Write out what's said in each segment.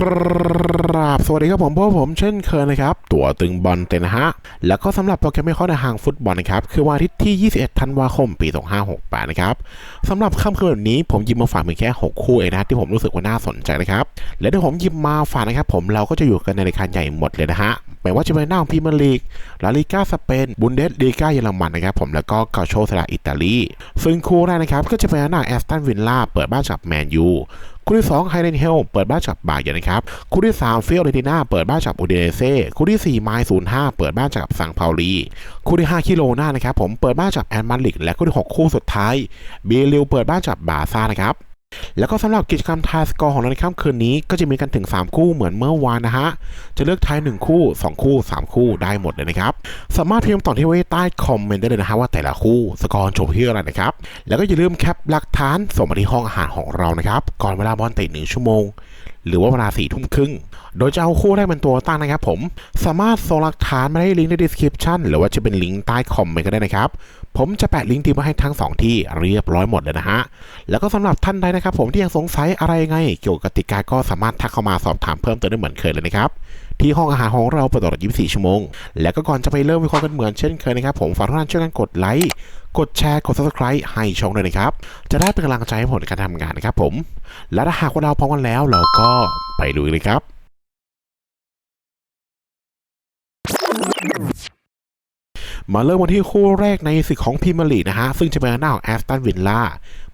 กราบสวัสดีครับผมพวกผมเช่นเคยนะครับ ตัวตึงบอลเต็นะฮะ แล้วก็สำหรับโปรแกรมไม่ข้อในทางฟุตบอลนะครับ คือวันอาทิตย์ที่ 21 ธันวาคม ปี 2568 นะครับสำหรับค่ำคืนแบบนี้ผมหยิบมาฝากเพียงแค่ 6 คู่เองนะที่ผมรู้สึกว่าน่าสนใจนะครับ และที่ผมหยิบมาฝากนะครับ ผมเราก็จะอยู่กันในรายการใหญ่หมดเลยนะฮะไม่ว่าจะเป็นหน้าของพรีเมียร์ลีก ลาลิก้าสเปน บุนเดสลีกาเยอรมันนะครับผมแล้วก็กาโชสลาอิตาลี ซึ่งคู่แรกนะครับก็จะเป็นหน้าแอสตันวิลล่าเปิดบ้านกับแมนยู คู่ที่2ไฮเดนเฮลเปิดบ้านจับบาเยนนะครับคู่ที่3ฟิโอเรติน่าเปิดบ้านจับอูเดเนเซ่คู่ที่4ไมล์ศูนย์ห้าเปิดบ้านจับซังเปาลีคู่ที่5คิโลนานะครับผมเปิดบ้านจับแอนมาลิกและคู่ที่หกคู่สุดท้ายเบลิวเปิดบ้านจับบาซ่านะครับ แล้วก็สำหรับกิจกรรมทายสกอร์ของเราในค่ำคืนนี้ก็จะมีกันถึง 3 คู่เหมือนเมื่อวานนะฮะ จะเลือกทาย 1 คู่ 2 คู่ 3 คู่ได้หมดเลยนะครับ สามารถพิมพ์ต่อที่ไว้ใต้คอมเมนต์ได้เลยนะฮะว่าแต่ละคู่สกอร์จบที่อะไรนะครับ แล้วก็อย่าลืมแคปหลักฐานส่งมาที่ห้องอาหารของเรานะครับ ก่อนเวลาบอลเตะหนึ่งชั่วโมง หรือว่าเวลาสี่ทุ่มครึ่ง โดยจะเอาคู่แรกเป็นตัวตั้งนะครับผม สามารถส่งหลักฐานมาได้ลิงก์ใน description หรือว่าจะเป็นลิงก์ใต้คอมเมนต์ก็ได้นะครับ ผมจะแปะลิงก์ที่มาให้ทั้งสองที่เรียบร้อยหมดเลยนะฮะ แล้วก็สำหรับท่านใดนะครับ ผมที่ยังสงสัยอะไรไง เกี่ยวกับกติกาก็สามารถทักเข้ามาสอบถามเพิ่มเติมได้เหมือนเคยเลยนะครับ ที่ห้องอาหารของเราเปิดตลอด 24 ชั่วโมง แล้วก็ก่อนจะไปเริ่มวิเคราะห์กันเหมือนเช่นเคยนะครับ ผมฝากทุกท่านช่วยกันกดไลค์กดแชร์ กด subscribe ให้ช่องด้วยนะครับ จะได้เป็นกำลังใจให้ผมในการทำงานนะครับผม และถ้าหากว่าเราพร้อมกันแล้วเราก็ไปลุยเลยครับ มาเริ่มวันที่คู่แรกในศึกของพรีเมียร์ลีกนะฮะ ซึ่งจะเป็นหน้าของแอสตันวิลล่า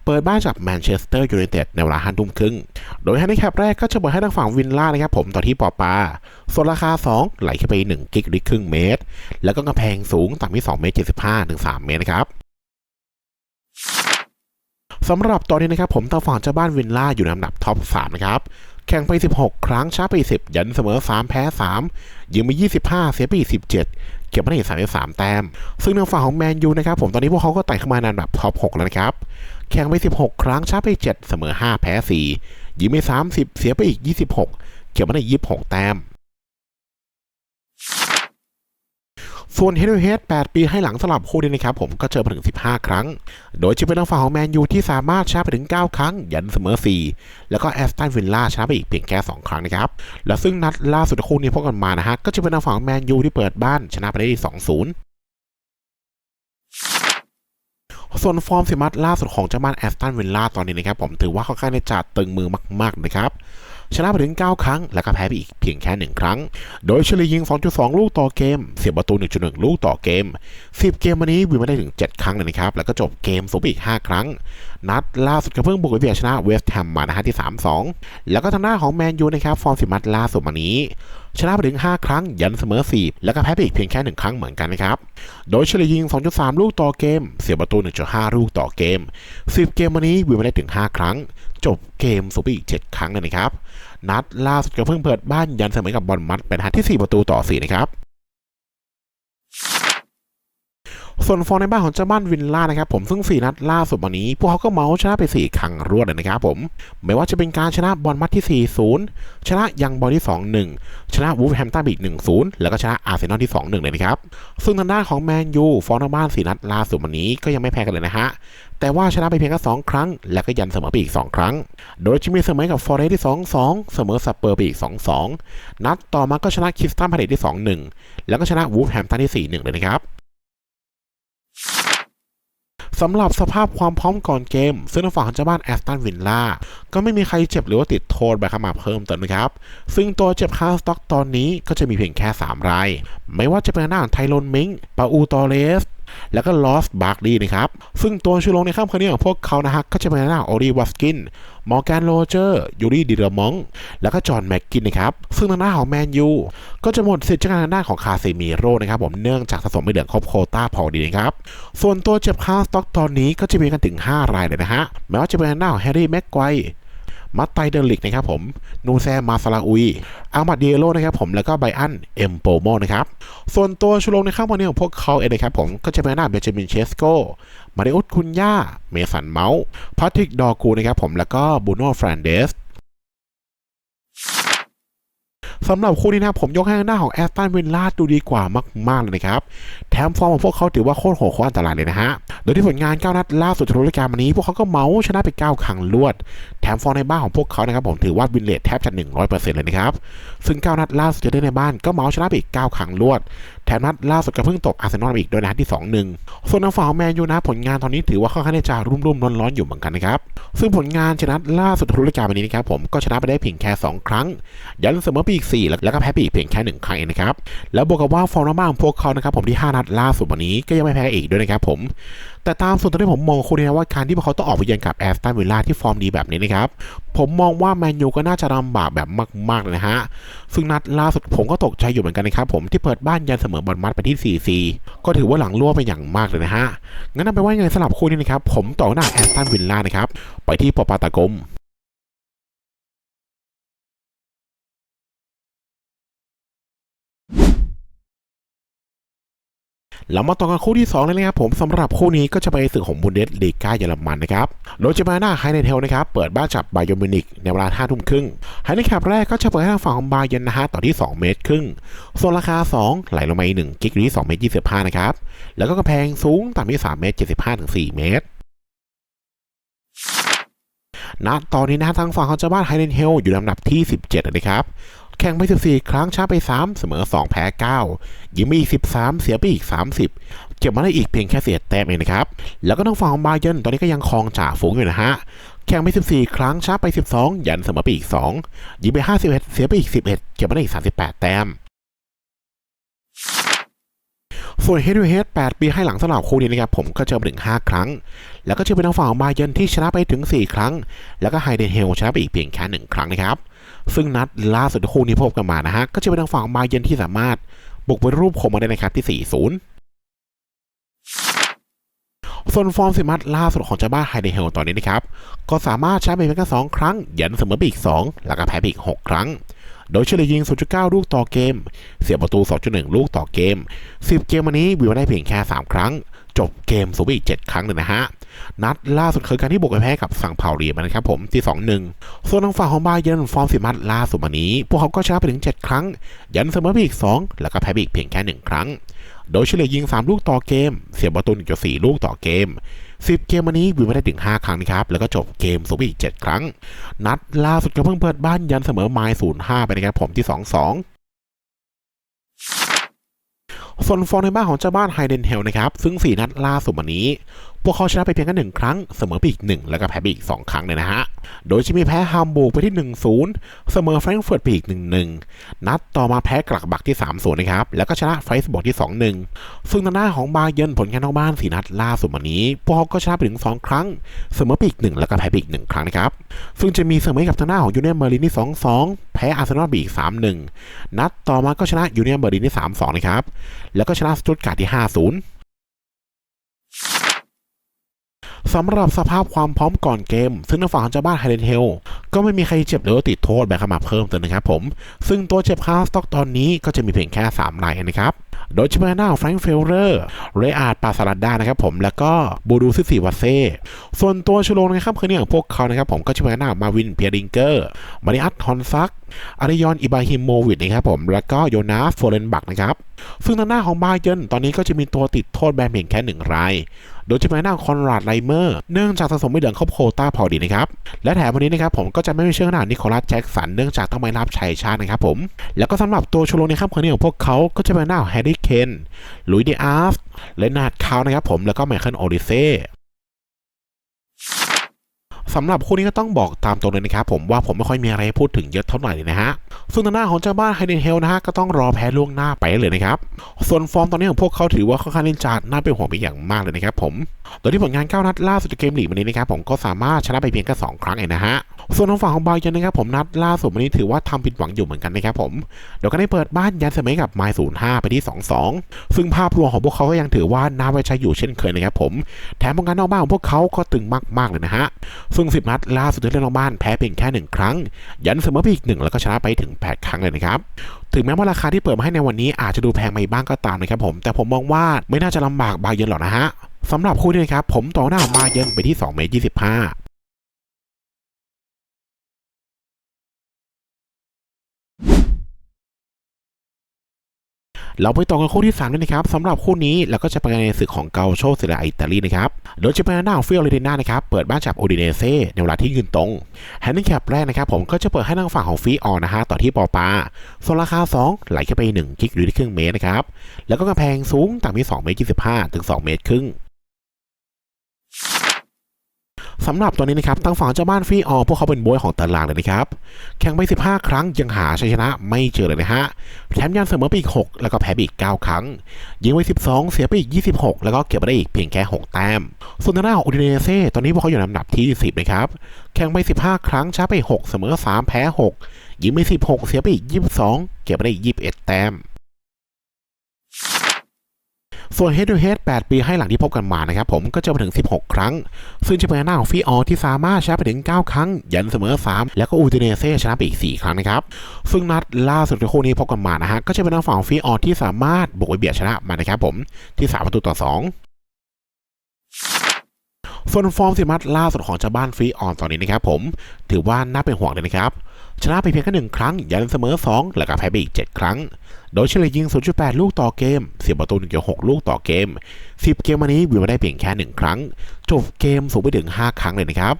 เปิดบ้านจากแมนเชสเตอร์ยูไนเต็ดในเวลาห้าทุ่มครึ่ง โดยแฮนดิแคปแรกก็จะเปิดให้ทางฝั่งวิลล่านะครับผมต่อที่ปอปาส่วนราคา 2 ไหลขึ้นไป 1 กิกลิครึ่งเมตร แล้วก็กำแพงสูงต่ำที่2เมตร75ถึง3เมตรนะครับสำหรับตอนนี้นะครับผมทางฝั่งเจ้าบ้านวินล่าอยู่ในอันดับท็อป 3 นะครับ แข่งไป 16 ครั้งชนะไป 10 ยันเสมอ 3 แพ้ 3 ยิงไป 25 เสียไป 17 เก็บมาได้อีก33แต้ม ซึ่งทางฝั่งของแมนยูนะครับผมตอนนี้พวกเขาก็ไต่ขึ้นมานานแบบท็อป6แล้วนะครับ แข่งไป 16 ครั้งชนะไป 7 เสมอ 5 แพ้ 4 ยิงไป 30 เสียไปอีก 26 เก็บมาได้ 26 แต้ม ส่วนเฮดเฮด8ปีให้หลังสลับคู่นี้นะครับผมก็เจอมาถึง 15 ครั้ง โดยจะเป็นทางฝั่งของแมนยูที่สามารถชนะไปถึง 9 ครั้ง ยันเสมอ 4 แล้วก็แอสตันวิลล่าชนะไปอีกเพียงแค่ 2 ครั้งนะครับ และซึ่งนัดล่าสุดคู่นี้พบกันมานะฮะก็จะเป็นทางฝั่งของแมนยูที่เปิดบ้านชนะไปได้ 2-0ส่วนฟอร์มสิมัตล่าสุดของเจ้าบ้านแอสตันวิลล่าตอนนี้นะครับผมถือว่าค่อนข้างในจัดตึงมือมาก ๆ นะครับ ชนะไปถึง 9 ครั้ง แล้วก็แพ้ไปอีกเพียงแค่ 1 ครั้ง โดยเฉลี่ยยิง 2.2 ลูกต่อเกม เสียประตู 1.1 ลูกต่อเกม 10 เกมวันนี้วินมาได้ถึง 7 ครั้งเลยนะครับ แล้วก็จบเกมสูบอีก 5 ครั้ง นัดล่าสุดก็เพิ่งบุกไปเบียชนะเวสต์แฮมมานะฮะที่ 3-2 แล้วก็ทางหน้าของแมนยูนะครับฟอร์มสิมัตล่าสุดวันนี้ ชนะไปถึง 5 ครั้ง ยันเสมอ 4 แล้วก็แพ้ไปอีกเพียงแค่ 1 ครั้งเหมือนกันนะครับ โดยเฉลี่ยยิง 2.3 ลูกต่อเกม เสียประตู 1.5 ลูกต่อเกม 10 เกมวันนี้วิวมาได้ถึง 5 ครั้ง จบเกมสูบอีก 7 ครั้งเลยนะครับ นัดล่าสุดก็เพิ่งเปิดบ้านยันเสมอกับบอลมัดเป็นฮัทที่ 4 ประตูต่อ 4 นะครับ ส่วนฟอร์ในบ้านของเจ้าบ้านวินล่านะครับผมซึ่ง 4 นัดล่าสุดวันนี้ พวกเขาก็เมาชนะไป 4 ครั้งรวดเลยนะครับผม ไม่ว่าจะเป็นการชนะบอลมัดที่ 4-0 ชนะยังบอลที่ 2-1 ชนะวูฟแฮมตันอีก1-0 แล้วก็ชนะอาร์เซนอลที่ 2-1 เลยนะครับ ซึ่งทางด้านของแมนยูฟอร์ในบ้าน 4 นัดล่าสุดวันนี้ก็ยังไม่แพ้กันเลยนะฮะแต่ว่าชนะไปเพียงแค่2ครั้ง และก็ยันเสมอไปอีก 2 ครั้ง โดยจะมีเสมอกับฟอร์เรสที่ 2-2 เสมอสเปอร์ไปอีก 2-2 นัดต่อมาก็ชนะคริสตันพาเลตที่ 2-1 แล้วก็ชนะวูฟแฮมตันที่ 4-1 เลยนะครับ สำหรับสภาพความพร้อมก่อนเกม ซึ่งทางฝั่งของเจ้าบ้านแอสตันวินล่าก็ไม่มีใครเจ็บหรือว่าติดโทษไปเข้ามาเพิ่มเติมนะครับ ซึ่งตัวเจ็บคาสต็อกตอนนี้ก็จะมีเพียงแค่ 3 ราย ไม่ว่าจะเป็นหน้าของไทโรนมิงปาอูตอเรส แล้วก็ลอสบาร์กลีนะครับ ซึ่งตัวชูโรงในค่ำคืนนี้ของพวกเขานะฮะก็จะเป็นหน้าโอรีวัสกินมอร์แกนโรเจอร์ยูรีดิเรมองแล้วก็จอห์นแม็กกินนะครับ ซึ่งทางหน้าของแมนยูก็จะหมดสิทธิ์จาการทางด้านของคาเซมิโร่นะครับผมเนื่องจากสะสมไม่เหลือครบโคต้าพอดีนะครับ ส่วนตัวเจ็บคาสต็อกตอนนี้ก็จะมีกันถึง 5 รายเลยนะฮะแม้ว่าจะเป็นทางด้านของแฮร์รี่แม็กไกว มัตไตเดลิกนะครับผมนูแซมาซาลาอุยอามัดเดโลนะครับผมแล้วก็ไบอันเอ็มโปโมนะครับส่วนตัวชูโรงในข้ามวันนี้ของพวกเขาเองนะครับผมก็จะเป็นหน้าเบนจามินเชสโกมาริอุสคุนย่าเมสันเมาส์พาทริกดอร์กูนะครับผมแล้วก็บูโน่ฟรานเดส สำหรับคู่นี้นะผมยกให้หน้าของแอสตันวิลล่าดูดีกว่ามากๆเลยนะครับ แถมฟอร์มของพวกเขาถือว่าโคตรโหดโคตรอันตรายเลยนะฮะ โดยที่ผลงาน 9 นัดล่าสุดจากฤดูกาลวันนี้ พวกเขาก็เมาส์ชนะไป 9 ครั้งรวด แถมฟอร์มในบ้านของพวกเขานะครับผมถือว่าวินเลทแทบจะ 100%เลยนะครับ ซึ่ง 9 นัดล่าสุดจะได้ในบ้านก็เมาส์ชนะไปอีก 9 ครั้งรวด แถมนัดล่าสุดก็เพิ่งตกอาร์เซนอลไปอีกด้วยนะที่ 2-1 ส่วนทางฝั่งของแมนยูนะผลงานตอนนี้ถือว่าค่อนข้างจะรุ่มๆร้อนๆอยู่เหมือนกันนะครับ ซึ่งผลงานชนะล่าสุดฤดูกาลวันนี้นะครับผมก็ชนะไปได้เพียงแค่ 2 ครั้ง ยันเสมอไปอีก 4 แล้วก็แพ้ไปอีกเพียงแค่ 1 ครั้งเองนะครับ แล้วบวกกับว่าฟอร์มในบ้าของพวกเขานะครับผมที่ 5 นัดล่าสุดวันนี้ก็ยังไม่แพ้อีกด้วยนะครับผม แต่ตามส่วนตัวที่ผมมองคุณนะว่าการที่พวกเขาต้องออกไปเยือนกับแอสตันวิลล่าที่ฟอร์มดีแบบนี้นะครับ ผมมองว่าแมนยูก็น่าจะลำบากแบบมากๆเลยนะฮะ ซึ่งนัดล่าสุดผมก็ตกใจอยู่เหมือนกันนะครับผมที่เปิดบ้านยันเสมอบอลมัดไปที่ 4-4 ก็ถือว่าหลังรั่วไปอย่างมากเลยนะฮะ งั้นเอาไปว่าไงไงสลับคู่นี้นะครับผมต่อหน้าแอสตันวิลล่านะครับไปที่ปอปาตากม แล้วมาต่อกันคู่ที่2เลยนะครับผมสำหรับคู่นี้ก็จะไปศึกของบุนเดสลีกาเยอรมันนะครับโดยจะมาหน้าไฮเนเทลนะครับเปิดบ้านจับไบาเยอมินิกในเวลา5ทุ่มครึ่งไฮเนแคปแรกก็จะเปิดให้ทางฝั่งของบาเยนนะฮะต่อที่ 2 เมตรครึ่งส่วนราคา 2 ไหลลงมาอีก1กิกอยู่ที่2เมตร25นะครับแล้วก็กระแพงสูงต่ำที่3เมตร75ถึง4เมตรณตอนนี้นะทางฝั่งของเจ้าบ้านไฮเดนเฮลอยู่ลำดับที่ 17นะครับ แข่งไป 14 ครั้งชนะไป 3 เสมอ 2 แพ้ 9 ยิงไปอีก 13 เสียไปอีก 30 เก็บมาได้อีกเพียงแค่เสียแต้มเองนะครับ แล้วก็ทางฝั่งของบาเยนตอนนี้ก็ยังครองจ่าฝูงอยู่นะฮะ แข่งไป 14 ครั้งชนะไป 12 ยันเสมอไปอีก 2 ยิงไป 51 เสียไปอีก 11 เก็บมาได้อีก 38 แต้มส่วน Head to Head 8ปีให้หลังสำหรับคู่นี้นะครับผมก็เจอมาถึง 5 ครั้ง แล้วก็เจอเป็นทางฝั่งของบาเยนที่ชนะไปถึง 4 ครั้ง แล้วก็ไฮเดนเฮลชนะไปอีกเพียงแค่ 1 ครั้งนะครับ ซึ่งนัดล่าสุดที่คู่นี้พบกันมานะฮะ ก็จะเป็นทางฝั่งของบาเยนที่สามารถบุกไปรูปคมมาได้นะครับที่ 4-0 ส่วนฟอร์มสิมัดล่าสุดของเจ้าบ้านไฮเดนเฮลตอนนี้นะครับ ก็สามารถชนะไปเพียงแค่2ครั้ง ยันเสมอไปอีก 2 แล้วก็แพ้ไปอีก 6 ครั้ง โดยเฉลี่ยยิง 0.9 ลูกต่อเกม เสียประตู 2.1 ลูกต่อเกม 10 เกมวันนี้วิวได้เพียงแค่ 3 ครั้ง จบเกมสูงไปอีก 7 ครั้งเลยนะฮะ นัดล่าสุดคือการที่บุกไปแพ้กับสังเผาเรียมนะครับผมที่ 2-1 ส่วนทางฝั่งของบาเยนฟอร์มสิมัดล่าสุดวันนี้ พวกเขาก็ชนะไปถึง 7 ครั้ง ยันเสมอไปอีก 2 แล้วก็แพ้ไปอีกเพียงแค่ 1 ครั้ง โดยเฉลี่ยยิง 3 ลูกต่อเกม เสียประตู1.4ลูกต่อเกม 10 เกมวันนี้วิวมาได้ถึง 5 ครั้งนะครับ แล้วก็จบเกมสูงไปอีก 7 ครั้ง นัดล่าสุดก็เพิ่งเปิดบ้านยันเสมอไมล์0-5 ไปนะครับผมที่ 2-2ส่วนฟอร์มในบ้านของเจ้าบ้านไฮเดนเฮลนะครับ ซึ่ง 4 นัดล่าสุดวันนี้ พวกเขาชนะไปเพียงแค่หนึ่งครั้ง เสมอไปอีก1แล้วก็แพ้ไปอีก 2 ครั้งเลยนะฮะ โดยจะมีแพ้ฮัมบูร์กไปที่ 1-0 เสมอแฟรงก์เฟิร์ตไปอีก 1-1 นัดต่อมาแพ้กลักบักที่ 3-0 นะครับ แล้วก็ชนะไฟส์บอร์กที่ 2-1 ซึ่งทางด้านของบาเยร์นผลงานนอกบ้าน 4 นัดล่าสุดวันนี้ พวกเขาก็ชนะไปถึง 2 ครั้ง เสมอไปอีก 1 แล้วก็แพ้ไปอีก 1 ครั้งนะครับ ซึ่งจะมีเสมอกับทางด้านของยูเนียนเบอร์ลินที่2-2 แพ้อาร์เซนอลไปอีก 3-1 นัดต่อมาก็ชนะยูเนียนเบอร์ลินที่ 3-2 นะครับ แล้วก็ชนะสตุตการ์ดที่ 5-0 สำหรับสภาพความพร้อมก่อนเกม ซึ่งทางฝั่งของเจ้าบ้านไฮเดนเฮลก็ไม่มีใครเจ็บหรือติดโทษแบบข้ามาเพิ่มเติมนะครับผม ซึ่งตัวเจ็บคาสต็อกตอนนี้ก็จะมีเพียงแค่ 3 รายนะครับ โดยจะเป็นหน้าแฟรงค์เฟลเลอร์ เรอาร์ดปาซาลัดดานะครับผม แล้วก็บูดูซิสีวัเซ่ ส่วนตัวชูโรงนะครับคือเนี่ยของพวกเขานะครับผมก็จะเป็นหน้ามาวินเพียริงเกอร์มาริอัตฮอนซักอาริยอนอิบาฮิโมวิชนะครับผมแล้วก็โยนาสโฟเรนบักนะครับซึ่งทางหน้าของบาเยร์นตอนนี้ก็จะมีตัวติดโทษแบนเพียงแค่หนึ่งราย โดยจะเป็นหน้าคอนราดไลเมอร์เนื่องจากสะสมไม่เดืองครบโคต้าพอดีนะครับและแถมวันนี้นะครับผมก็จะไม่มีเชื่อหน้านิโคลัสแจ็คสันเนื่องจากต้องไม่รับชัยชาตินะครับผมแล้วก็สำหรับตัวชูโรงในค่ำคืนนี้ของพวกเขาก็จะเป็นหน้าแฮร์รี่เคนลุยเดอาร์ฟเลนาร์ดคาวนะครับผมแล้วก็ไมเคิลโอริเซ่ สำหรับคู่นี้ก็ต้องบอกตามตรงเลยนะครับผมว่าผมไม่ค่อยมีอะไรพูดถึงเยอะเท่าไหร่เลยนะฮะซึ่งทางหน้าของเจ้าบ้านไฮเดนเฮลนะฮะก็ต้องรอแพ้ล่วงหน้าไปเลยนะครับส่วนฟอร์มตอนนี้ของพวกเขาถือว่าค่อนข้างเล่นจาดน่าเป็นห่วงไปอย่างมากเลยนะครับผมโดยที่ผลงาน9นัดล่าสุดเกมลีกวันนี้นะครับผมก็สามารถชนะไปเพียงแค่2ครั้งเองนะฮะส่วนทางฝั่งของบาเยนนะครับผมนัดล่าสุดวันนี้ถือว่าทำผิดหวังอยู่เหมือนกันนะครับผมเดี๋ยวก็ได้เปิดบ้านยันเสมอกับไมล์ศูนย์ห้าไปที่ 2-2 ซึ่งภาพรวมของพวกเขาก็ยังถือว่าน่าไว้ใจอยู่เช่นเคยนะครับผมแถมผลงานนอกบ้านของพวกเขาก็ตึงมากๆเลยนะฮะซึ่ง 10 นัดล่าสุดที่เล่นนอกบ้านแพ้เพียงแค่ 1 ครั้ง ยันเสมอไปอีกหนึ่งแล้วก็ชนะไปถึง 8 ครั้งเลยนะครับ ถึงแม้ว่าราคาที่เปิดมาให้ในวันนี้อาจจะดูแพงไปบ้างก็ตามนะครับผม แต่ผมมองว่าไม่น่าจะลำบากบาเยนหรอกนะฮะสำหรับคู่นี้นะครับผมต่อหน้าบาเยนไปที่2เมตร25 เราไปต่อกันคู่ที่3ด้วยนะครับสำหรับคู่นี้เราก็จะไปในศึกของเกาโชเซเรียอิตาลีนะครับโดยจะเป็นหน้าของฟิโอเรติน่านะครับเปิดบ้านจับโอดิเนเซ่ในเวลาที่ยืนตรงแฮนดิแคปแรกนะครับผมก็จะเปิดให้ทางฝั่งของฟีออนนะฮะต่อที่ปอปาส่วนราคา 2 ไหลขึ้นไป 1 กิกหรือที่ครึ่งเมตรนะครับแล้วก็กำแพงสูงต่ำที่2เมตร25ถึง2เมตรครึ่ง สำหรับตัวนี้นะครับทางฝั่งเจ้าบ้านฟีออพวกเขาเป็นบวยของตารางเลยนะครับ แข่งไป 15 ครั้งยังหาชัยชนะไม่เจอเลยนะฮะแถมยังเสมอไปอีก 6 แล้วก็แพ้ไปอีก 9 ครั้ง ยิงไป12 เสียไปอีก 26 แล้วก็เก็บไปได้อีกเพียงแค่ 6 แต้ม ส่วนทางด้านของอุดิเนเซ่ตอนนี้พวกเขาอยู่ในลำดับที่ 10 นะครับ แข่งไป 15 ครั้งชนะไป 6 เสมอ 3 แพ้ 6 ยิงไป 16 เสียไปอีก 22 เก็บไปได้อีก 21 แต้ม ส่วน Head to Head 8 ปีให้หลังที่พบกันมานะครับผมก็จะไปถึง 16 ครั้ง ซึ่งจะเป็นหน้าของฟีออที่สามารถชนะไปถึง 9 ครั้ง ยันเสมอ 3 แล้วก็อูติเนเซ่ชนะไปอีก 4 ครั้งนะครับ ซึ่งนัดล่าสุดในคู่นี้พบกันมานะฮะก็จะเป็นหน้าฝั่งของฟีออที่สามารถบุกไปเบียดชนะมานะครับผมที่ 3 ประตูต่อ 2ส่วนฟอร์มสิมัดล่าสุดของเจ้าบ้านฟรีออนตอนนี้นะครับผม ถือว่าน่าเป็นห่วงเลยนะครับ ชนะไปเพียงแค่หนึ่งครั้ง ยันเสมอ 2 แล้วก็แพ้ไปอีก 7 ครั้ง โดยเฉลี่ยยิง 0.8 ลูกต่อเกม เสียประตู1.6 ลูกต่อเกม 10 เกมวันนี้วิวมาได้เพียงแค่ 1 ครั้ง จบเกมสูงไปถึง 5 ครั้งเลยนะครับ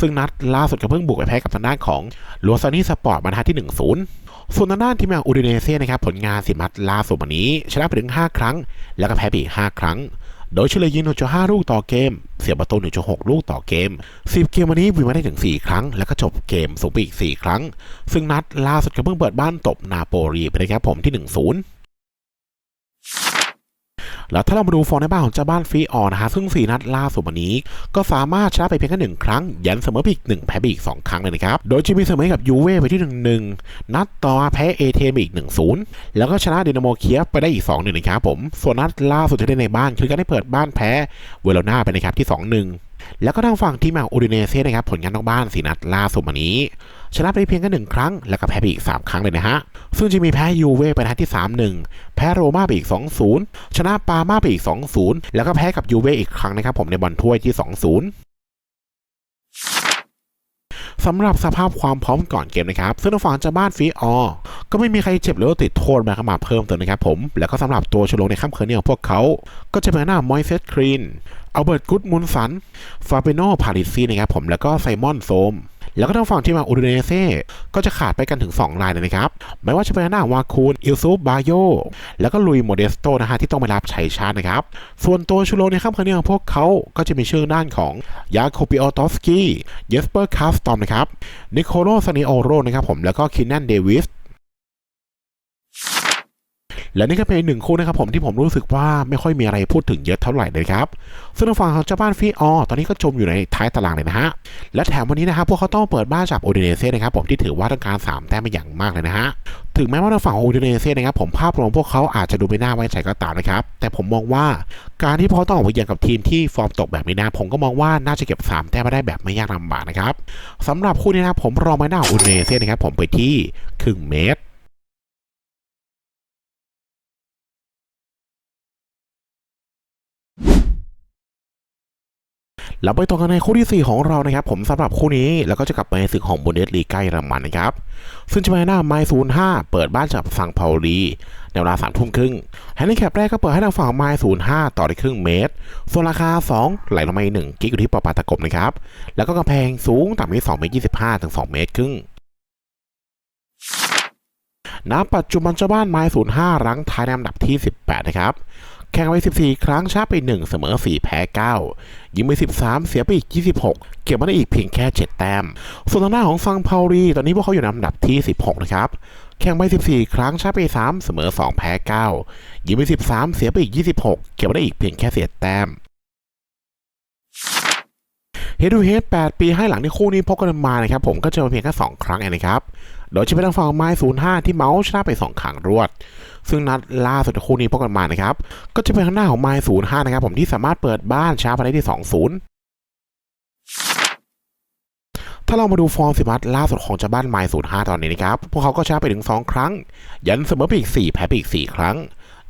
ซึ่งนัดล่าสุดก็เพิ่งบุกไปแพ้กับทางด้านของลัวซานี่สปอร์ตมาทัดที่ 1-0 ส่วนทางด้านทีมาอูดิเนเซ่นะครับผลงานสิมัดล่าสุดวันนี้ ชนะไปถึง 5 ครั้ง แล้วก็แพ้ไปอีก 5 ครั้ง โดยเฉลี่ยยิง 1.5 ลูกต่อเกม เสียประตู 1.6 ลูกต่อเกม 10 เกมวันนี้วิ่งมาได้ถึง 4 ครั้ง แล้วก็จบเกมสูงไปอีก 4 ครั้ง ซึ่งนัดล่าสุดก็เพิ่งเปิดบ้านตบนาโปลีไปนะครับผมที่ 1-0 แล้วถ้าเรามาดูฟอร์มในบ้านของเจ้าบ้านฟรีออนนะฮะซึ่ง 4 นัดล่าสุดวันนี้ ก็สามารถชนะไปเพียงแค่หนึ่งครั้ง ยันเสมอไปอีก1แพ้ไปอีก 2 ครั้งเลยนะครับ โดยจะมีเสมอกับยูเว่ไปที่1-1นัดต่อแพ้เอเทนไปอีก 1-0 แล้วก็ชนะดินาโมเคียไปได้อีก 2-1 นะครับผม ส่วนนัดล่าสุดที่ได้ในบ้านคือการได้เปิดบ้านแพ้เวโรนาไปนะครับที่ 2-1 แล้วก็ทางฝั่งทีมของอูดิเนเซ่นะครับผลงานนอกบ้านสีนัดล่าสุดวันนี้ ชนะไปเพียงแค่หนึ่งครั้ง แล้วก็แพ้ไปอีก 3 ครั้งเลยนะฮะ ซึ่งจะมีแพ้ยูเว่ไปนัดที่ 3-1 แพ้โรม่าไปอีก 2-0 ชนะปาม่าไปอีก 2-0 แล้วก็แพ้กับยูเว่อีกครั้งนะครับผมในบอลถ้วยที่ 2-0 สำหรับสภาพความพร้อมก่อนเกมนะครับซึ่งทางฝั่งจะบ้านฟีออก็ไม่มีใครเจ็บหรือติดโทษมาเข้ามาเพิ่มเติมนะครับผมแล้วก็สำหรับตัวชโลในค่ำคืนนี้ของพวกเขา ก็จะเป็นหน้ามอยเซตครีนอัลเบิร์ตกุดมุนสันฟาเปโนพาริซีนะครับผมแล้วก็ไซมอนโซม แล้วก็ทางฝั่งที่มาอูดิเนเซ่ก็จะขาดไปกันถึง 2 รายเลยนะครับ ไม่ว่าจะเป็นหน้าวาคูนอิลซูบาโยแล้วก็ลุยโมเดสโตนะฮะที่ต้องไปรับชัยชาตินะครับ ส่วนตัวชูโรในค่ำคืนนี้ของพวกเขาก็จะมีชื่อด้านของยาโคปิออตอสกี้เยสเปอร์คาสตอมนะครับนิโคโลซานิโอโรนะครับผมแล้วก็คินแนนเดวิส และนี่ก็เป็นอีกหนึ่งคู่นะครับผมที่ผมรู้สึกว่าไม่ค่อยมีอะไรพูดถึงเยอะเท่าไหร่เลยครับซึ่งทางฝั่งของเจ้าบ้านฟีออตอนนี้ก็จมอยู่ในท้ายตารางเลยนะฮะและแถมวันนี้นะครับพวกเขาต้องเปิดบ้านจับโอดิเนเซ่นะครับผมที่ถือว่าต้องการ3แต้มเป็นอย่างมากเลยนะฮะถึงแม้ว่าทางฝั่งของโอดิเนเซ่นะครับผมภาพรวมพวกเขาอาจจะดูไม่น่าไว้ใจก็ตามนะครับแต่ผมมองว่าการที่พวกเขาต้องออกไปเยือนกับทีมที่ฟอร์มตกแบบนี้นะผมก็มองว่าน่าจะเก็บ 3 แต้มมาได้แบบไม่ยากลำบากนะครับสำหรับคู่นี้นะครับผมรองไม้หน้าโอดิเนเซ่นะครับผมไปที่ครึ่งเมตร เราไปต่อกันในคู่ที่ 4 ของเรานะครับ ผมสำหรับคู่นี้แล้วก็จะกลับไปในศึกของบุนเดสลีกาเยอรมันนะครับ ซึ่งจะเป็นหน้าไมศูนย์ห้าเปิดบ้านจากฝั่งเปาลีในเวลาสามทุ่มครึ่งแฮนด์แคปแรกก็เปิดให้ทางฝั่งไมศูนย์ห้าต่อได้ครึ่งเมตรส่วนราคา 2 ไหลลงมาอีกหนึ่งกิกอยู่ที่ปอปาตะกบนะครับ แล้วก็กำแพงสูงต่ำที่2เมตร25ถึง2เมตรครึ่งณปัจจุบันเจ้าบ้านไม้05รั้งท้ายในอันดับที่ 18 นะครับ แข่งไป 14 ครั้งชนะไป 1 เสมอ 4 แพ้ 9 ยิงไป 13 เสียไปอีก 26 เก็บมาได้อีกเพียงแค่ 7 แต้ม ส่วนทางหน้าของฟังเพารีตอนนี้พวกเขาอยู่ในอันดับที่ 16 นะครับแข่งไป 14 ครั้งชนะไป 3 เสมอ 2 แพ้ 9 ยิงไป 13 เสียไปอีก 26 เก็บมาได้อีกเพียงแค่เศษแต้มเฮดูเฮด8 ปีให้หลังที่คู่นี้พบกันมานะครับผมก็เจอมาเพียงแค่2ครั้งเองนะครับ โดยจะเป็นทางฝั่งไม้05 ที่เมาส์ชนะไป 2 ครั้งรวด ซึ่งนัดล่าสุดคู่นี้พบกันมานะครับ ก็จะเป็นทางหน้าของไม้05นย์ห้านะครับผมที่สามารถเปิดบ้านชนะไปได้ที่2-0ถ้าเรามาดูฟอร์มสิมัตล่าสุดของเจ้าบ้านไม้05ตอนนี้นะครับ พวกเขาก็ชนะไปถึง 2 ครั้ง ยันเสมอไปอีก 4 แพ้ไปอีก 4 ครั้ง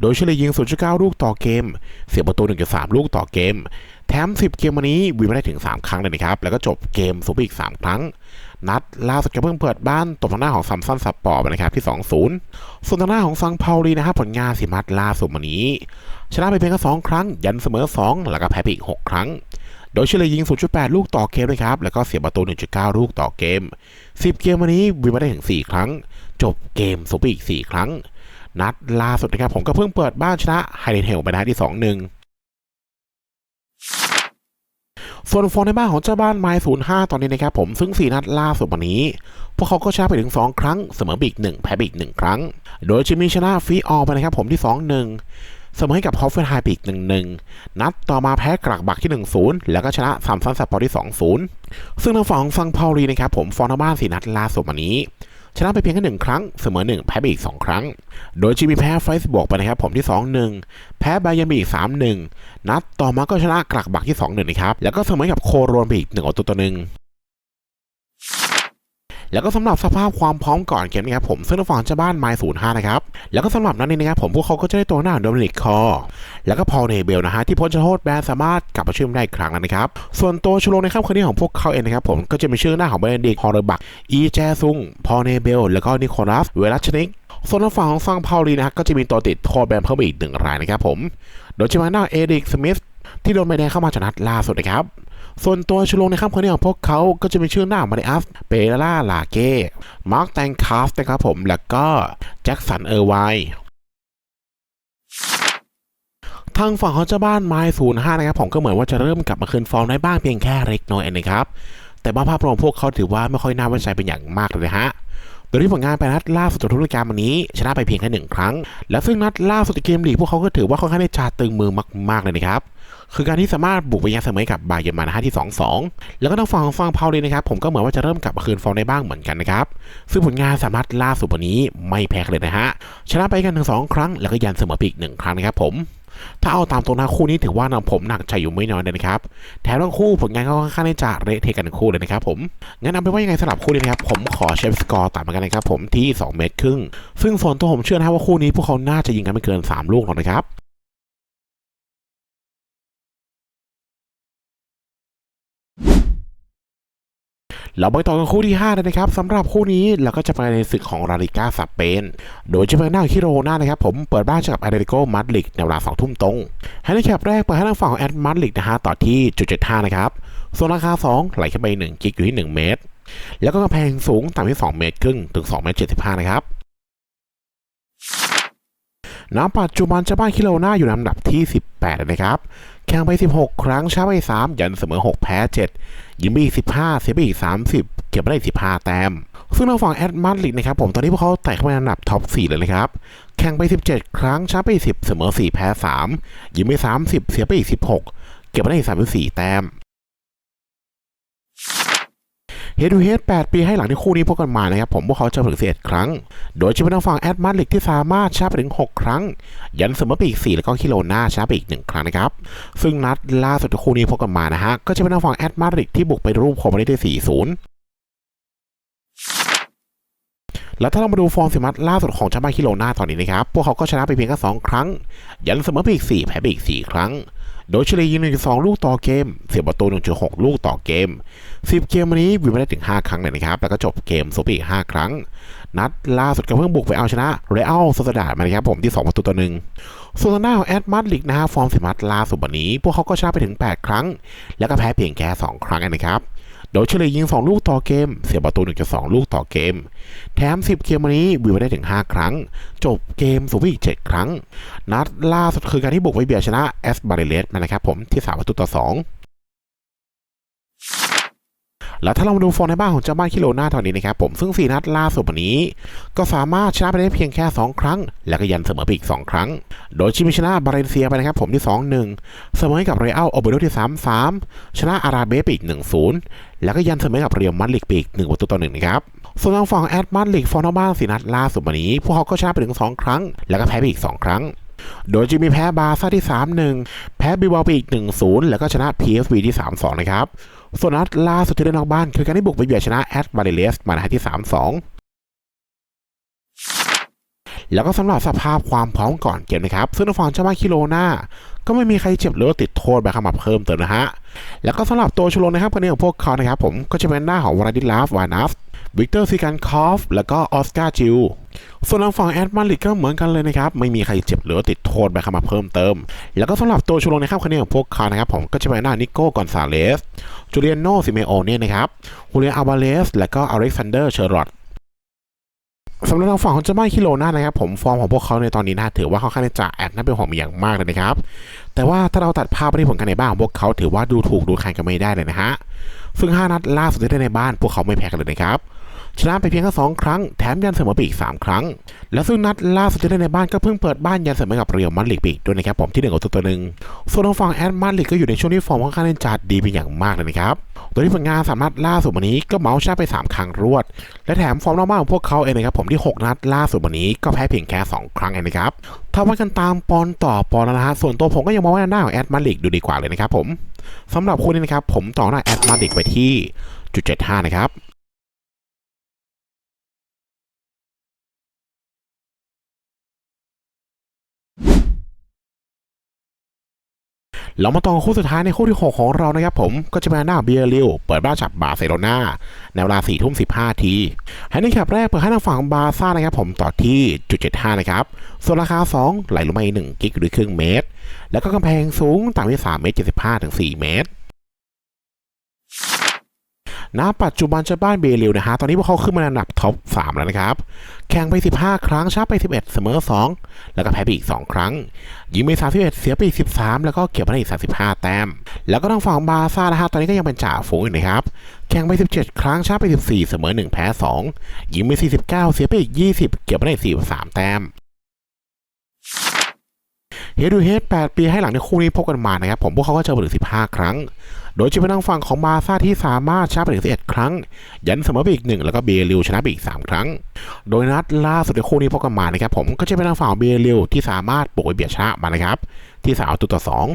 โดยเฉลี่ยยิง 0.9 ลูกต่อเกม เสียประตู 1.3 ลูกต่อเกม แถม 10 เกมวันนี้วินมาได้ถึง 3 ครั้งเลยนะครับ แล้วก็จบเกมสูงไปอีก 3 ครั้ง นัดล่าสุดก็เพิ่งเปิดบ้านตบทางหน้าของซัมซันสปอร์ตไปนะครับที่ 2-0 ส่วนทางหน้าของซังเปาลีนะครับผลงานสิมัดล่าสุดวันนี้ ชนะไปเพียงแค่2ครั้ง ยันเสมอ 2 แล้วก็แพ้ไปอีก 6 ครั้ง โดยเฉลี่ยยิง 0.8 ลูกต่อเกมเลยครับแล้วก็เสียประตู 1.9 ลูกต่อเกม 10 เกมวันนี้วินมาได้ถึง 4 ครั้ง จบเกมสูบไปอีก 4 ครั้ง นัดล่าสุดนะครับผมก็เพิ่งเปิดบ้านชนะไฮเดนเฮลไปนะที่ 2-1 ส่วนฟอร์ในบ้านของเจ้าบ้านไมล์05ตอนนี้นะครับผมซึ่ง 4 นัดล่าสุดวันนี้ พวกเขาก็ชนะไปถึง 2 ครั้ง เสมอไปอีก1แพ้ไปอีก1ครั้ง โดยจะมีชนะฟีออลไปนะครับผมที่ 2-1 เสมอให้กับฮอฟเฟนไฮไปอีก1-1 นัดต่อมาแพ้กรากบักที่ 1-0 แล้วก็ชนะซัมซันสปอร์ที่ 2-0 ซึ่งทางฝั่งของฟังพาวลีนะครับผมฟอร์ในบ้าน4นัดล่าสุดวันนี้ ชนะไปเพียงแค่หนึ่งครั้ง เสมอหนึ่งแพ้ไปอีก 2 ครั้ง โดยจะมีแพ้ไฟส์บวกไปนะครับผมที่ 2-1 แพ้บายันไปอีก 3-1 นัดต่อมาก็ชนะกลักบักที่ 2-1 นะครับ แล้วก็เสมอกับโคโรนไปอีก1ประตูต่อหนึ่ง แล้วก็สำหรับสภาพความพร้อมก่อนเกมนะครับผมซึ่งทางฝั่งเจ้าบ้านไมล์ศูนย์ห้านะครับแล้วก็สำหรับนั้นเองนะครับผมพวกเขาก็จะได้ตัวหน้าโดมินิกคอแล้วก็พอลเนเบลนะฮะที่พ้นจะโทษแบนสามารถกลับมาช่วยได้อีกครั้งแล้วนะครับ ส่วนตัวชูโรงในค่ำคืนนี้ของพวกเขาเองนะครับผมก็จะมีชื่อหน้าของเบรนดิกฮอร์เรบักอีแจซุงพอลเนเบลแล้วก็นิโคลัสเวลัชนิกส่วนทางฝั่งของฟังพาวลีนะฮะก็จะมีตัวติดโทษแบนเพิ่มอีกหนึ่งรายนะครับผมโดยจะมาหน้าเอริกสมิธที่โดนใบแดงเข้ามาจากนัดล่าสุดนะครับ ส่วนตัวชโลงในค่ำคืนนี้ของพวกเขาก็จะมีชื่อหน้ามาริอัสเปล่าลาเก้มาร์คแตงคาฟนะครับผม แล้วก็แจ็คสันเออร์ไวทางฝั่งของเจ้าบ้านไมล์ศูนย์ห้านะครับผมก็เหมือนว่าจะเริ่มกลับมาคืนฟอร์มได้บ้างเพียงแค่เล็กน้อยนะครับ แต่ว่าภาพรวมพวกเขาถือว่าไม่ค่อยน่าไว้ใจเป็นอย่างมากเลยฮะโดยที่ผลงานไปนัดล่าสุดทุกรายการวันนี้ ชนะไปเพียงแค่หนึ่งครั้ง และซึ่งนัดล่าสุดเกมลีกพวกเขาก็ถือว่าค่อนข้างได้ชาตึงมือมากๆเลยนะครับ คือการที่สามารถบุกไปยังเสมอกับบาเยร์นมานะฮะที่ 2-2 แล้วก็ทางฝั่งของฟังเพาเลยนะครับ ผมก็เหมือนว่าจะเริ่มกลับมาคืนฟอร์มได้บ้างเหมือนกันนะครับ ซึ่งผลงานสามารถล่าสุดวันนี้ไม่แพ้เลยนะฮะ ชนะไปกันถึงสองครั้ง แล้วก็ยันเสมอไปอีกหนึ่งครั้งนะครับผมถ้าเอาตามตัวน้าคู่นี้ถือว่านำผมหนักใจอยู่ไม่น้อยเลยนะครับ แถมทั้งคู่ผลงานก็ค่อนข้างจะเละเทะกันคู่เลยนะครับผม งั้นเอาเป็นว่ายังไงสำหรับคู่นี้นะครับ ผมขอเชฟสกอร์ตัดมากันนะครับผมที่ 2 เมตรครึ่ง ซึ่งส่วนตัวผมเชื่อนะว่าคู่นี้พวกเขาน่าจะยิงกันไม่เกิน 3 ลูกหรอกนะครับ เราไปต่อกันคู่ที่5เลยนะครับสำหรับคู่นี้เราก็จะไปในศึกของลาลิก้าสเปน โดยจะเป็นหน้าคิโรนานะครับผมเปิดบ้านเจอกับแอตเลติโกมาดริดในเวลา2ทุ่มตรงให้ในแคปแรกเปิดให้ทางฝั่งของแอตมาดริดนะฮะต่อที่จุดเจ็ดห้านะครับส่วนราคา 2 ไหลขึ้นไป 1 กิกอยู่ที่ 1 เมตร แล้วก็กำแพงสูงต่ำที่ 2 เมตรครึ่งถึง2เมตร75นะครับ ณปัจจุบันเจ้าบ้านคิโรนาอยู่ในอันดับที่ 18 นะครับแข่งไป 16 ครั้งชนะไป 3 ยันเสมอ 6 แพ้ 7 ยิงไปอีก 15 เสียไปอีก 30 เก็บไปได้อีก 15 แต้ม ซึ่งทางฝั่งแอดมาดริดนะครับผมตอนนี้พวกเขาไต่เข้ามาในอันดับท็อป 4 เลยนะครับ แข่งไป 17 ครั้งชนะไป 10 เสมอ 4 แพ้ 3 ยิงไป 30 เสียไปอีก 16 เก็บไปได้อีก 34 แต้ม เฮด o ูเฮด8ปีให้หลังที่คู่นี้พบกันมานะครับผมพวกเขาเจอถึง11ครั้ง โดยจะเป็นทางฝั่งแอดมาดริดที่สามารถชนะไปถึง 6 ครั้ง ยันเสมอไปอีก 4 แล้วก็คิโลนาชนะไปอีก 1 ครั้งนะครับ ซึ่งนัดล่าสุดที่คู่นี้พบกันมานะฮะก็จะเป็นทางฝั่งแอดมาดริดที่บุกไปรูปโคมาได้ที่4-0แล้วถ้าเรามาดูฟอร์มสิมัตล่าสุดของเจ้าบ้านคิโลนาตอนนี้นะครับ พวกเขาก็ชนะไปเพียงแค่2ครั้ง ยันเสมอไปอีก 4 แพ้ไปอีก 4 ครั้ง โดยเฉลี่ยยิง1.2 ลูกต่อเกม เสียประตู 1.6 ลูกต่อเกม 10 เกมวันนี้วินมาได้ถึง 5 ครั้งเลยนะครับ แล้วก็จบเกมสูบอีก 5 ครั้ง นัดล่าสุดก็เพิ่งบุกไปเอาชนะเรอัลโซซาดาดมานะครับผมที่ 2 ประตูต่อหนึ่งส่วนางด้านของแอดมาดลิกนะฮะฟอร์มสิมัดล่าสุดวันนี้ พวกเขาก็ชนะไปถึง 8 ครั้ง แล้วก็แพ้เพียงแค่ 2 ครั้งนะครับ โดยเฉลี่ยยิง 2 ลูกต่อเกม เสียประตู1.2 ลูกต่อเกม แถม 10 เกมวันนี้วิวไปได้ถึง 5 ครั้ง จบเกมสูบอีก 7 ครั้ง นัดล่าสุดคือการที่บุกไปเบียชนะเอสบาริเลสมานะครับผมที่3ประตูต่อ 2 แล้วถ้าเรามาดูฟอร์มในบ้านของเจ้าบ้านคิโลนาตอนนี้นะครับผมซึ่ง 4 นัดล่าสุดวันนี้ ก็สามารถชนะไปได้เพียงแค่ 2 ครั้ง แล้วก็ยันเสมอไปอีก 2 ครั้ง โดยชิมิชนะบาเลนเซียไปนะครับผมที่ 2-1 เสมอกับเรอัลโอเบโดที่ 3-3 ชนะอาราเบไปอีก 1-0 แล้วก็ยันเสมอกับเรียลมาดริดไปอีก1ประตูต่อ1นะครับส่วนทางฝั่งแอดมาดริดฟอร์นบ้านสีนัดล่าสุดวันนี้ พวกเขาก็ชนะไปถึง 2 ครั้ง แล้วก็แพ้ไปอีก 2 ครั้ง โดยจะมีแพ้บาซ่าที่ 3-1 แพ้บิวบาไปอีก 1-0 แล้วก็ชนะ PSV ที่ 3-2 นะครับ ส่วนนัดล่าสุดที่เล่นนอกบ้าน คือการที่บุกไปเบียดชนะแอดบาริเลสมาในที่ 3-2 แล้วก็สำหรับสภาพความพร้อมก่อนเกมนะครับ ซึ่งทางฝั่งเจ้าบ้านคิโลนาก็ไม่มีใครเจ็บหรือว่าติดโทษแบบขมับเพิ่มเติมนะฮะ แล้วก็สำหรับตัวชูโรนะครับคนนี้ของพวกเขานะครับผมก็จะเป็นหน้าของวลาดิลาฟวานัฟวิกเตอร์ซิกันคอฟ แล้วก็ออสการ์จิล ส่วนทางฝั่งแอดมาริดก็เหมือนกันเลยนะครับ ไม่มีใครเจ็บหรือติดโทษแบบขมับเพิ่มเติม แล้วก็สำหรับตัวชูโรงนะครับคนนี้ของพวกเขานะครับผมก็จะเป็นหน้านิโก้กอนซาเลสจูเลียโนซิเมโอเน่นะครับฮูเลียอาบาเลส และก็อเล็กซานเดอร์เชอร์รอตสำหรับทางฝั่งของเจ้าบ้านคิโลนานะครับผมฟอร์มของพวกเขาในตอนนี้น่าถือว่าเขาค่อนข้างจะแอบน่าเป็นห่วงอย่างมากเลยนะครับ แต่ว่าถ้าเราตัดภาพไปที่ผลการในบ้านของพวกเขาถือว่าดูถูกดูแข่งกันไม่ได้เลยนะฮะซึ่ง 5 นัดล่าสุดที่ได้ในบ้านพวกเขาไม่แพ้กันเลยนะครับ ชนะไปเพียงแค่สองครั้ง แถมยันเสมอไปอีก 3 ครั้ง และซึ่งนัดล่าสุดที่ได้ในบ้านก็เพิ่งเปิดบ้านยันเสมอกับเรียวมันลิกปีกด้วยนะครับผมที่หนึ่งกับตัวตัวหนึ่งส่วนทางฝั่งแอดมาดลิกก็อยู่ในช่วงที่ฟอร์มค่อนข้างเล่นจัดดีเป็นอย่างมากเลยนะครับโดยที่ผลงานสามนัดล่าสุดวันนี้ก็เมาส์ชนะไป 3 ครั้งรวด และแถมฟอร์มนอกบ้านของพวกเขาเองนะครับผมที่ 6 นัดล่าสุดวันนี้ก็แพ้เพียงแค่2ครั้งเองนะครับถ้าวัดกันตามปอนด์ต่อปอนด์แล้วนะฮะส่วนตัวผมก็ยังมองว่าหน้าของแอดมาดลิกดูดีกว่าเลยนะครับผมสำหรับคู่นี้นะครับผมต่อหน้าแอดมาดลิกไปที่จุดเจ็ดห้านะครับ เรามาต่อคู่สุดท้ายในคู่ที่ 6 ของเรานะครับผมก็จะเป็นหน้าเบียริวเปิดบ้านจับบาร์เซโลนาในเวลา4ทุ่ม15ทีให้ในแคปแรกเปิดให้ทางฝั่งบาร์ซ่านะครับผมต่อที่จุด75นะครับส่วนราคา 2 ไหลลงมาอีก1กิกหรือครึ่งเมตร แล้วก็กำแพงสูงต่ำที่3เมตร75ถึง4เมตร ณปัจจุบันเจ้าบ้านเบลิวนะฮะตอนนี้พวกเขาขึ้นมาในอันดับท็อป3แล้วนะครับ แข่งไป 15 ครั้งชนะไป 11 เสมอ 2 แล้วก็แพ้ไปอีก 2 ครั้ง ยิงไป 31 เสียไปอีก 13 แล้วก็เก็บมาได้อีก 35 แต้ม แล้วก็ทางฝั่งบาซ่านะฮะตอนนี้ก็ยังเป็นจ่าฝูงอยู่นะครับ แข่งไป 17 ครั้งชนะไป 14 เสมอ 1 แพ้ 2 ยิงไป 49 เสียไปอีก 20 เก็บมาได้อีก43 แต้ม เฮดูเฮด8ปีให้หลังในคู่นี้พบกันมานะครับผมพวกเขาก็เจอไปถึง 15 ครั้ง โดยจะเป็นทางฝั่งของมาซาที่สามารถชนะไปถึง11 ครั้ง ยันเสมอไปอีกหนึ่งแล้วก็เบลิวชนะไปอีก 3 ครั้ง โดยนัดล่าสุดในคู่นี้พบกันมานะครับผมก็จะเป็นทางฝั่งของเบลิวที่สามารถปลุกไปเบียดชนะมานะครับที่สาวตัวต่อสอง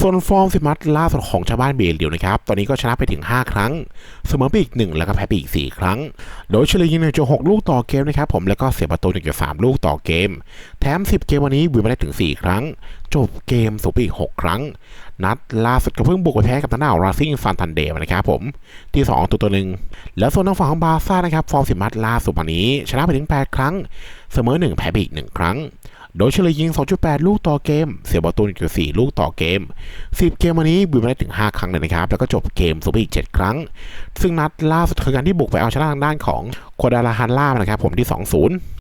ส่วนฟอร์มสิมัดล่าสุดของชาวบ้านเบลิวนะครับ ตอนนี้ก็ชนะไปถึง 5 ครั้ง เสมอไปอีก 1 แล้วก็แพ้ไปอีก 4 ครั้ง โดยเฉลี่ยยิง1.6ลูกต่อเกมนะครับผมแล้วก็เสียประตู1.3ลูกต่อเกม แถม 10 เกมวันนี้วินมาได้ถึง 4 ครั้ง จบเกมสูงไปอีก 6 ครั้ง นัดล่าสุดก็เพิ่งบุกไปแพ้กับทางด้านราซิงซันทันเดย์นะครับผมที่ 2 ตัวตัวหนึ่งแล้วส่วนทางฝั่งของบาซ่านะครับฟอร์มสิมัดล่าสุดวันนี้ ชนะไปถึง 8 ครั้ง เสมอ1แพ้ไปอีก 1 ครั้ง โดยเฉลี่ยยิง 2.8 ลูกต่อเกม เสียประตู 1.4 ลูกต่อเกม 10 เกมวันนี้บิวมาได้ถึง 5 ครั้งเลยนะครับ แล้วก็จบเกมสูงไปอีก 7 ครั้ง ซึ่งนัดล่าสุดคือการที่บุกไปเอาชนะทางด้านของโคดาลาฮันล่านะครับผมที่ 2-0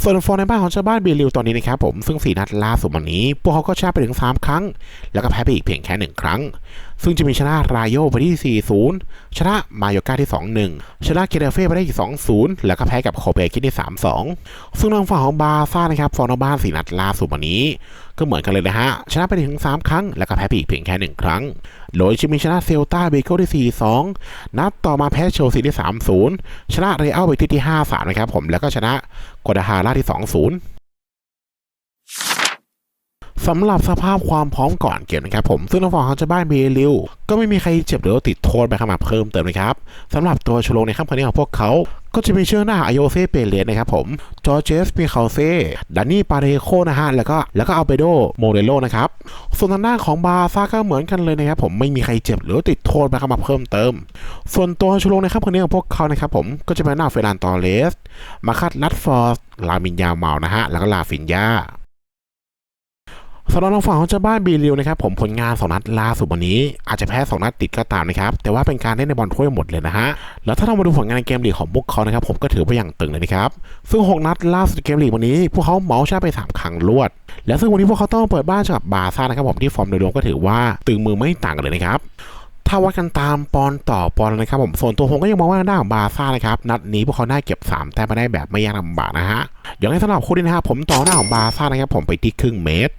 ส่วนฟอร์ในบ้านของชาวบ้านเบลิวตอนนี้นะครับผมซึ่ง4นัดล่าสุดวันนี้ พวกเขาก็ชนะไปถึง 3 ครั้ง แล้วก็แพ้ไปอีกเพียงแค่ 1 ครั้ง ซึ่งจะมีชนะรายโยไปที่ 4-0 ชนะมายโยกาที่ 2-1 ชนะเกเรเฟ่ไปได้อีก2-0 แล้วก็แพ้กับโคเปกินที่ 3-2 ซึ่งทางฝั่งของบาซ่านะครับฟอร์ในบ้าน4นัดล่าสุดวันนี้ ก็เหมือนกันเลยนะฮะชนะไปถึง 3 ครั้ง แล้วก็แพ้ไปอีกเพียงแค่ 1 ครั้ง โดยจะมีชนะเซลตาเบเกิลที่ 4-2 นัดต่อมาแพ้เชลซีที่ 3-0 ชนะเรอัลเบติสที่ 5-3 นะครับผมแล้วก็ชนะ กดหาร่าที่ 2-0 สำหรับสภาพความพร้อมก่อนเกมนะครับผมซึ่งทางฝั่งของเจ้าบ้านเบลิวก็ไม่มีใครเจ็บหรือติดโทษไปขมาเพิ่มเติมนะครับสำหรับตัวชโลในค่ำคืนนี้ของพวกเขาก็จะมีเชื่อหน้าอโยเซเปเลสนะครับผมจอร์เจสมีคาเซดานนี่ปาเรโคนะฮะแล้วก็แล้วก็อัลเบโดโมเดโลนะครับส่วนทางด้านของบาซ่าก็เหมือนกันเลยนะครับผมไม่มีใครเจ็บหรือติดโทษไปขมาเพิ่มเติม ส่วนตัวชโลในค่ำคืนนี้ของพวกเขานะครับผมก็จะเป็นหน้าเฟรนันตอเลส มาคัดลัดฟอร์สลามินยาเมานะฮะแล้วก็ลาฟินยา สำหรับทางฝั่งของเจ้าบ้านบีริวนะครับผมผลงานสองนัดล่าสุดวันนี้ อาจจะแพ้สองนัดติดก็ตามนะครับแต่ว่าเป็นการเล่นในบอลถ้วยหมดเลยนะฮะแล้วถ้าเรามาดูผลงานในเกมลีกของพวกเขานะครับผมก็ถือว่าอย่างตึงเลยนะครับซึ่ง 6 นัดล่าสุดเกมลีกวันนี้ พวกเขาเมาชนะไป 3 ครั้งรวด และซึ่งวันนี้พวกเขาต้องเปิดบ้านจอกับบาซ่านะครับผมที่ฟอร์มโดยรวมก็ถือว่าตึงมือไม่ต่างกันเลยนะครับถ้าวัดกันตามปอนด์ต่อปอนด์นะครับผมส่วนตัวผมก็ยังมองว่าหน้าของบาซ่านะครับนัดนี้พวกเขาได้เก็บ 3 แต้มมาได้แบบไม่ยากลำบากนะฮะอย่างไรสำหรับคู่นี้นะครับผมต่อหน้าของบาซ่านะครับผมไปที่ครึ่งเมตร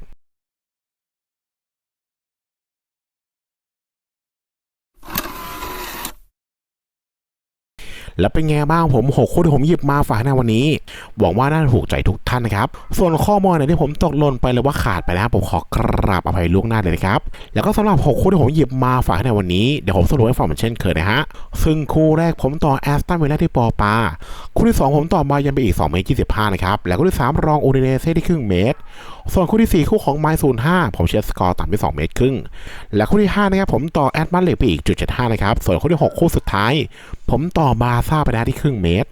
แล้วเป็นไงบ้างผมหกคู่ที่ผมหยิบมาฝากในวันนี้ หวังว่าน่าจะถูกใจทุกท่านนะครับ ส่วนข้อมูลไหนที่ผมตกหล่นไปหรือว่าขาดไปนะครับผมขอกราบอภัยล่วงหน้าเลยนะครับ แล้วก็สำหรับ 6 คู่ที่ผมหยิบมาฝากในวันนี้ เดี๋ยวผมสรุปให้ฟังเหมือนเช่นเคยนะฮะ ซึ่งคู่แรกผมต่อแอสตันวิลล่าที่ปอปา คู่ที่ 2 ผมต่อมายังไปอีก2เมตร25นะครับ แล้วคู่ที่ 3 รองอูดิเนเซ่ที่ครึ่งเมตรส่วนคู่ที่ 4 คู่ของไมซูน5ผมเชียร์สกอร์ต่ำไป2เมตรครึ่ง และคู่ที่ 5 นะครับ ผมต่อแอดมันเล็กไปอีกจุด75นะครับ ส่วนคู่ที่ 6 คู่สุดท้าย ผมต่อบาซ่าไปได้ที่ครึ่งเมตร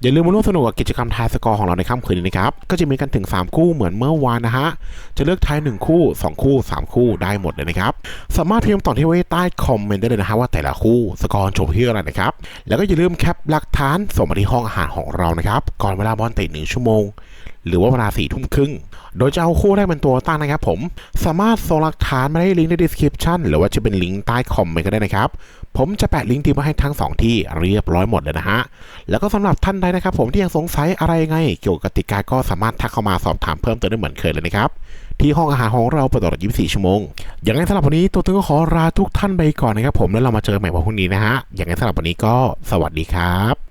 อย่าลืมมาร่วมสนุกกับกิจกรรมทายสกอร์ของเราในค่ำคืนนี้นะครับ ก็จะมีกันถึง 3 คู่เหมือนเมื่อวานนะฮะ จะเลือกทาย 1 คู่ 2 คู่ 3 คู่ได้หมดเลยนะครับ สามารถพิมพ์ต่อที่ไว้ใต้คอมเมนต์ได้เลยนะฮะว่าแต่ละคู่สกอร์จบที่อะไรนะครับ แล้วก็อย่าลืมแคปหลักฐานส่งมาที่ห้องอาหารของเรานะครับ ก่อนเวลาบอลเตะหนึ่งชั่วโมง หรือว่าเวลาสี่ทุ่มครึ่ง โดยจะเอาคู่ได้เป็นตัวตั้งนะครับผม สามารถส่งหลักฐานมาได้ลิงก์ใน description หรือว่าจะเป็นลิงก์ใต้คอมเมนต์ก็ได้นะครับ ผมจะแปะลิงก์ที่มาให้ทั้งสองที่เรียบร้อยหมดเลยนะฮะ แล้วก็สำหรับท่านใดนะครับผมที่ยังสงสัยอะไรไง เกี่ยวกับกติกาก็สามารถทักเข้ามาสอบถามเพิ่มเติมได้เหมือนเคยเลยนะครับที่ห้องอาหารของเราเปิดตลอด 24 ชั่วโมง อย่างไรสำหรับวันนี้ตัวตึงก็ขอลาทุกท่านไปก่อนนะครับผม แล้วเรามาเจอกันใหม่วันพรุ่งนี้นะฮะ อย่างไรสำหรับวันนี้ก็สวัสดีครับ